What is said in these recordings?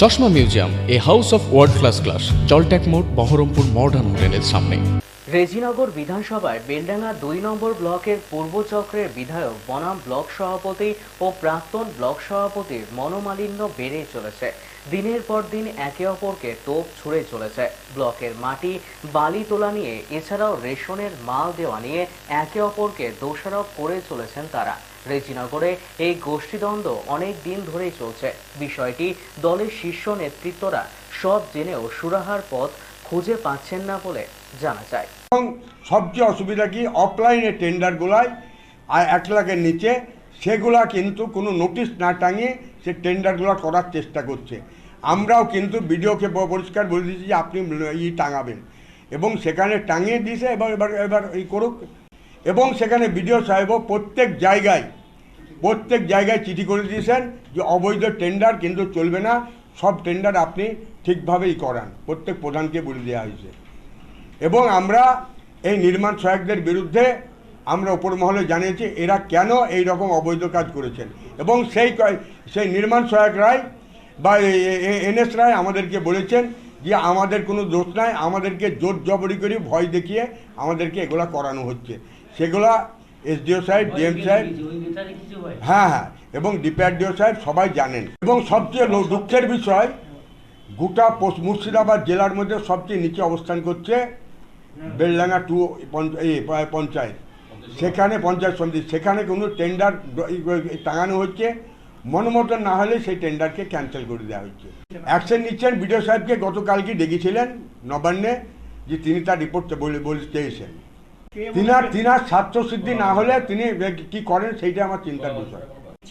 চশমা museum, a house of world class class জলট্যাক মোড়, Baharampur modern হোটেলের সামনে। রেজিনগর বিধানসভায় বেলডাঙ্গা দুই নম্বর ব্লকের পূর্ব চক্রের বিধায়ক বনাম ব্লক সভাপতি ও প্রাক্তন ব্লক সভাপতির মনোমালিন্য বেড়ে চলেছে। দিনের পর দিন একে অপরকে তোপ ছুঁড়ে চলেছে। ব্লকের মাটি, বালি তোলা নিয়ে, এছাড়াও রেশনের মাল দেওয়া নিয়ে একে অপরকে দোষারোপ করে চলেছেন তারা। রেজিনগরে এই গোষ্ঠীদ্বন্দ্ব অনেক দিন ধরেই চলছে। বিষয়টি দলের শীর্ষ নেতৃত্বরা সব জেনেও সুরাহার পথ খুঁজে পাচ্ছেন না বলে জানা যায়। এবং সবচেয়ে অসুবিধা কি অফলাইনে টেন্ডারগুলায় আর এক লাখের নিচে, সেগুলা কিন্তু কোনো নোটিশ না টাঙিয়ে সে টেন্ডারগুলো করার চেষ্টা করছে। আমরাও কিন্তু বিডিওকে পরিষ্কার বলে দিয়েছি যে আপনি ই টাঙাবেন। এবং সেখানে টাঙিয়ে দিয়েছে, এবার এবার এবার এই করুক এবং সেখানে বিডিও সাহেবও প্রত্যেক জায়গায় প্রত্যেক জায়গায় চিঠি করে দিয়েছেন যে অবৈধ টেন্ডার কিন্তু চলবে না, সব টেন্ডার আপনি ঠিকভাবেই করান। প্রত্যেক প্রধানকে বলে দেওয়া হয়েছে। এবং আমরা এই নির্মাণ সহায়কদের বিরুদ্ধে আমরা উপর মহলে জানিয়েছি, এরা কেন এই রকম অবৈধ কাজ করেছেন? এবং সেই সেই নির্মাণ সহায়ক রায় বা এনএস রায় আমাদেরকে বলেছেন যে আমাদের কোনো দোষ নাই, আমাদেরকে জোর জবরি করে ভয় দেখিয়ে আমাদেরকে এগুলা করানো হচ্ছে। সেগুলা এসডিও সাহেব ডিএম সাহেব। হ্যাঁ হ্যাঁ এবং ডিপিআরডিও সাহেব সবাই জানেন। এবং সবচেয়ে দুঃখের বিষয় গোটা মুর্শিদাবাদ জেলার মধ্যে সবচেয়ে নিচে অবস্থান করছে বেলডাঙ্গা টু পঞ্চ- পঞ্চায়েত। সেখানে পঞ্চায়েত সমিতি সেখানে কোনো টেন্ডার টাঙানো হচ্ছে। মনোমতন না হলে সেই টেন্ডারকে ক্যান্সেল করে দেওয়া হচ্ছে। অ্যাকশন নিচ্ছেন বিডিও সাহেবকে গতকালকে ডেকেছিলেন নবান্নে যে তিনি তার রিপোর্ট বলে বলে চেয়েছেন। তিনার তিনার স্বার্থসিদ্ধি না হলে তিনি কি করেন সেইটা আমার চিন্তার বিষয়।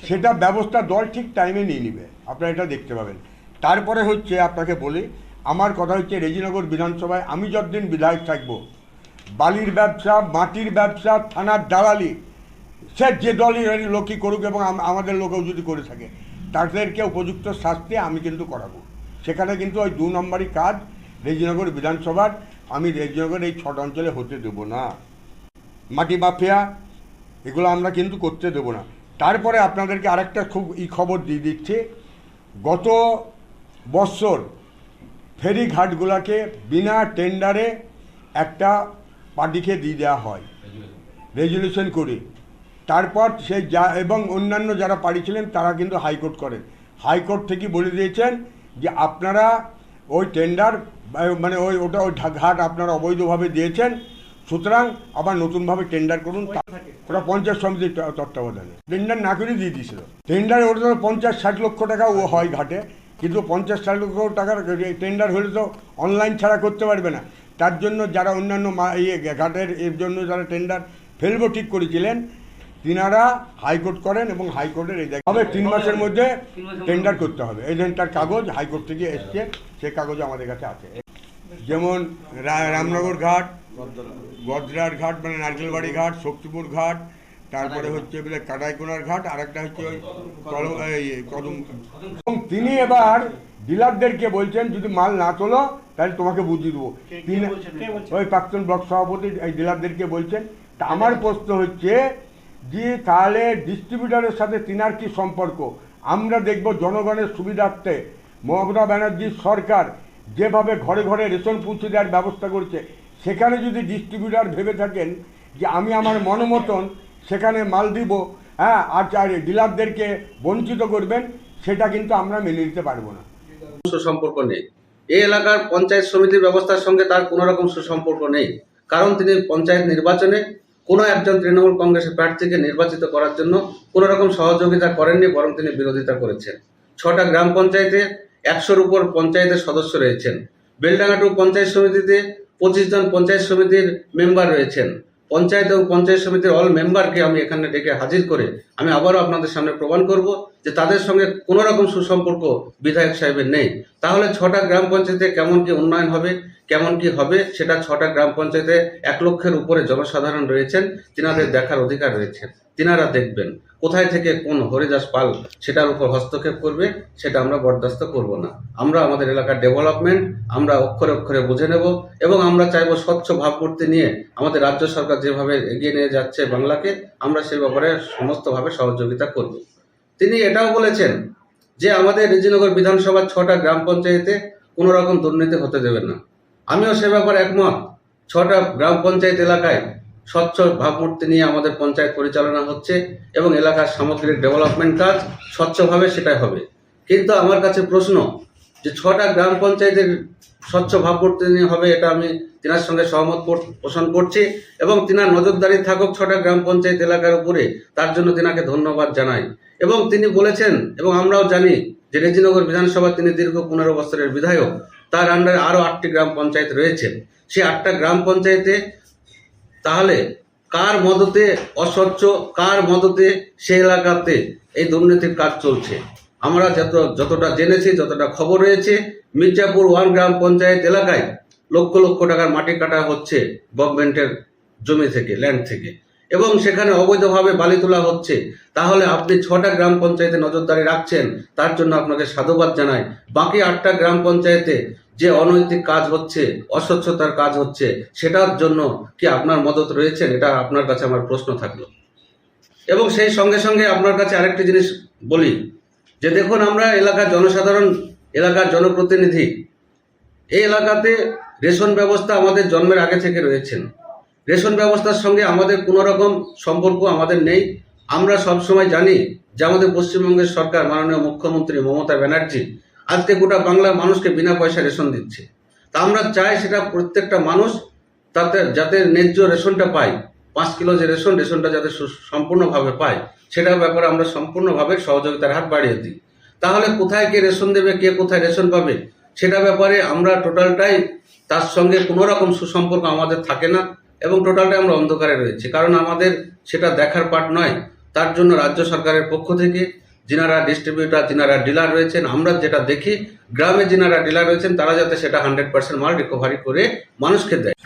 সেটা ব্যবস্থা দল ঠিক টাইমে নিয়ে নিবে। আপনারা এটা দেখতে পাবেন। তারপরে হচ্ছে আপনাকে বলি, আমার কথা হচ্ছে রেজিনগর বিধানসভায় আমি যতদিন বিধায়ক থাকব, বালির ব্যবসা, মাটির ব্যবসা, থানার দালালি, সে যে দলই লোকই করুক এবং আমাদের লোকেও যদি করে থাকে, তাদেরকে উপযুক্ত শাস্তি আমি কিন্তু করাবো। সেখানে কিন্তু ওই দু নম্বরই কাজ রেজিনগর বিধানসভার। আমি রেজিনগর এই ছট অঞ্চলে হতে দেবো না। মাটি মাফিয়া, এগুলো আমরা কিন্তু করতে দেবো না। তারপরে আপনাদেরকে আরেকটা খুব ই খবর দিয়ে দিচ্ছি। গত বৎসর ফেরিঘাটগুলোকে বিনা টেন্ডারে একটা পার্টিকে দিয়ে দেওয়া হয়। রেজলিউশন করে। তারপর সে যা এবং অন্যান্য যারা পার্টি ছিলেন তারা কিন্তু হাইকোর্ট করেন। হাইকোর্ট থেকে বলে দিয়েছেন যে আপনারা ওই টেন্ডার মানে ওই ওটা ওই ঘাট আপনারা অবৈধভাবে দিয়েছেন। সুতরাং আবার নতুনভাবে টেন্ডার করুন ওটা পঞ্চায়েত সমিতির তত্ত্বাবধানে। টেন্ডার না করে দিয়ে দিয়েছিল। টেন্ডারে ওটা তো পঞ্চাশ ষাট লক্ষ টাকা ও হয় ঘাটে কিন্তু পঞ্চাশ ষাট লক্ষ টাকার টেন্ডার হলে তো অনলাইন ছাড়া করতে পারবে না। তার জন্য যারা অন্যান্য ইয়ে ঘাটের এর জন্য যারা টেন্ডার ফেলব ঠিক করেছিলেন তিনারা হাইকোর্ট করেন এবং হাইকোর্টের এই হবে তিন মাসের মধ্যে টেন্ডার করতে হবে। এজেন্টার কাগজ হাইকোর্ট থেকে এসছে সে কাগজ আমাদের কাছে আছে। যেমন রামনগর ঘাট গদরার ঘাট মানে নারকেলবাড়ি ঘাট শক্তিপুর ঘাট তারপরে হচ্ছে কাটাইকোনার ঘাট আর একটা হচ্ছে ওই কলম কদম এবং তিনি এবার ডিলারদেরকে বলছেন যদি মাল না তোলো তাহলে তোমাকে বুঝিয়ে দেবো। তিনি ওই প্রাক্তন ব্লক সভাপতি এই ডিলারদেরকে বলছেন তা আমার প্রশ্ন হচ্ছে যে তাহলে ডিস্ট্রিবিউটারের সাথে তিনার কি সম্পর্ক? আমরা দেখব জনগণের সুবিধার্থে মমতা ব্যানার্জির সরকার যেভাবে ঘরে ঘরে রেশন পৌঁছে দেওয়ার ব্যবস্থা করছে, সেখানে যদি ডিস্ট্রিবিউটার ভেবে থাকেন যে আমি আমার মনোমতন সেখানে মাল দিব হ্যাঁ আর ডিলারদেরকে বঞ্চিত করবেন, সেটা কিন্তু আমরা মেনে নিতে পারব না। সুসম্পর্ক নেই। এই এলাকার পঞ্চায়েত সমিতির ব্যবস্থার সঙ্গে তার কোনো রকম সুসম্পর্ক নেই। কারণ তিনি পঞ্চায়েত নির্বাচনে কোনো একজন তৃণমূল কংগ্রেসের প্রার্থীকে নির্বাচিত করার জন্য কোনো রকম সহযোগিতা করেননি, বরং তিনি বিরোধিতা করেছেন। ছটা গ্রাম পঞ্চায়েতে একশোর উপর পঞ্চায়েতের সদস্য রয়েছেন। বেলডাঙ্গা টু পঞ্চায়েত সমিতিতে পঁচিশ জন পঞ্চায়েত সমিতির মেম্বার রয়েছেন। পঞ্চায়েত এবং পঞ্চায়েত সমিতির অল মেম্বারকে আমি এখানে ডেকে হাজির করে আমি আবারও আপনাদের সামনে প্রমাণ করব যে তাদের সঙ্গে কোনো রকম সুসম্পর্ক বিধায়ক সাহেবের নেই। তাহলে ছটা গ্রাম পঞ্চায়েতে কেমন কি উন্নয়ন হবে, কেমন কি হবে, সেটা ছটা গ্রাম পঞ্চায়েতে এক লক্ষের উপরে জনসাধারণ রয়েছেন, তিনাদের দেখার অধিকার রয়েছে। তিনারা দেখবেন। কোথায় থেকে কোন হরিদাস পাল সেটার উপর হস্তক্ষেপ করবে, সেটা আমরা বরদাস্ত করব না। আমরা আমাদের এলাকার ডেভেলপমেন্ট, আমরা অক্ষরে অক্ষরে বুঝে নেব এবং আমরা চাইব স্বচ্ছ ভাবমূর্তি নিয়ে আমাদের রাজ্য সরকার যেভাবে এগিয়ে নিয়ে যাচ্ছে বাংলাকে, আমরা সেই ব্যাপারে সমস্তভাবে সহযোগিতা করব। তিনি এটাও বলেছেন যে আমাদের রেজিনগর বিধানসভার ছটা গ্রাম পঞ্চায়েতে কোনো রকম দুর্নীতি হতে দেবেন না। আমিও সে ব্যাপারে একমত। ছটা গ্রাম পঞ্চায়েত এলাকায় স্বচ্ছ ভাবমূর্তি নিয়ে আমাদের পঞ্চায়েত পরিচালনা হচ্ছে এবং এলাকার সামগ্রিক ডেভেলপমেন্ট কাজ স্বচ্ছভাবে সেটাই হবে। কিন্তু আমার কাছে প্রশ্ন যে ছটা গ্রাম পঞ্চায়েতের স্বচ্ছ ভাবমূর্তি নিয়ে হবে এটা আমি তিনার সঙ্গে সহমত পোষণ করছি এবং তিনার নজরদারি থাকুক ছটা গ্রাম পঞ্চায়েত এলাকার উপরে, তার জন্য তিনাকে ধন্যবাদ জানাই। এবং তিনি বলেছেন, এবং আমরাও জানি যে রেজিনগর বিধানসভা তিনি দীর্ঘ পনেরো বছরের বিধায়ক, তার আন্ডারে আরও আটটি গ্রাম পঞ্চায়েত রয়েছে। সেই আটটা গ্রাম পঞ্চায়েতে তাহলে কার মদতে অস্বচ্ছ, কার মদতে সে এলাকাতে এই দুর্নীতির কাজ চলছে? আমরা যত, যতটা জেনেছি, যতটা খবর রয়েছে, মির্জাপুর ওয়ান গ্রাম পঞ্চায়েত এলাকায় লক্ষ লক্ষ টাকার মাটি কাটা হচ্ছে গভর্নমেন্টের জমি থেকে ল্যান্ড থেকে। এবং সেখানে অবৈধভাবে বালি তোলা হচ্ছে। তাহলে আপনি ছটা গ্রাম পঞ্চায়েতে নজরদারি রাখছেন, তার জন্য আপনাকে সাধুবাদ জানাই। বাকি আটটা গ্রাম পঞ্চায়েতে যে অনৈতিক কাজ হচ্ছে, অস্বচ্ছতার কাজ হচ্ছে, সেটার জন্য কি আপনার মদত রয়েছেন? এটা আপনার কাছে আমার প্রশ্ন থাকল। এবং সেই সঙ্গে সঙ্গে আপনার কাছে আরেকটি জিনিস বলি, যে দেখুন আমরা এলাকার জনসাধারণ, এলাকার জনপ্রতিনিধি, এই এলাকাতে রেশন ব্যবস্থা আমাদের জন্মের আগে থেকে রয়েছেন। রেশন ব্যবস্থার সঙ্গে আমাদের কোনো রকম সম্পর্ক আমাদের নেই। আমরা সবসময় জানি যে আমাদের পশ্চিমবঙ্গের সরকার, মাননীয় মুখ্যমন্ত্রী মমতা ব্যানার্জি আজকে গোটা বাংলার মানুষকে বিনা পয়সা রেশন দিচ্ছে। তা আমরা চাই সেটা প্রত্যেকটা মানুষ তাতে, যাতে ন্যায্য রেশনটা পায়। পাঁচ কিলো যে রেশন, রেশনটা যাতে সম্পূর্ণভাবে পায়। সেটার ব্যাপারে আমরা সম্পূর্ণভাবে সহযোগিতার হাত বাড়িয়ে দিই। তাহলে কোথায় কে রেশন দেবে, কে কোথায় রেশন পাবে, সেটা ব্যাপারে আমরা টোটালটাই তার সঙ্গে কোনো রকম সুসম্পর্ক আমাদের থাকে না এবং টোটালটাই আমরা অন্ধকারে রয়েছে। কারণ আমাদের সেটা দেখার পাট নয়, তার জন্য রাজ্য সরকারের পক্ষ থেকে যিনারা ডিস্ট্রিবিউটার যিনারা ডিলার রয়েছেন আমরা যেটা দেখি গ্রামে যিনারা ডিলার রয়েছেন তারা যাতে সেটা হান্ড্রেড পার্সেন্ট মাল রিকভারি করে মানুষকে দেয়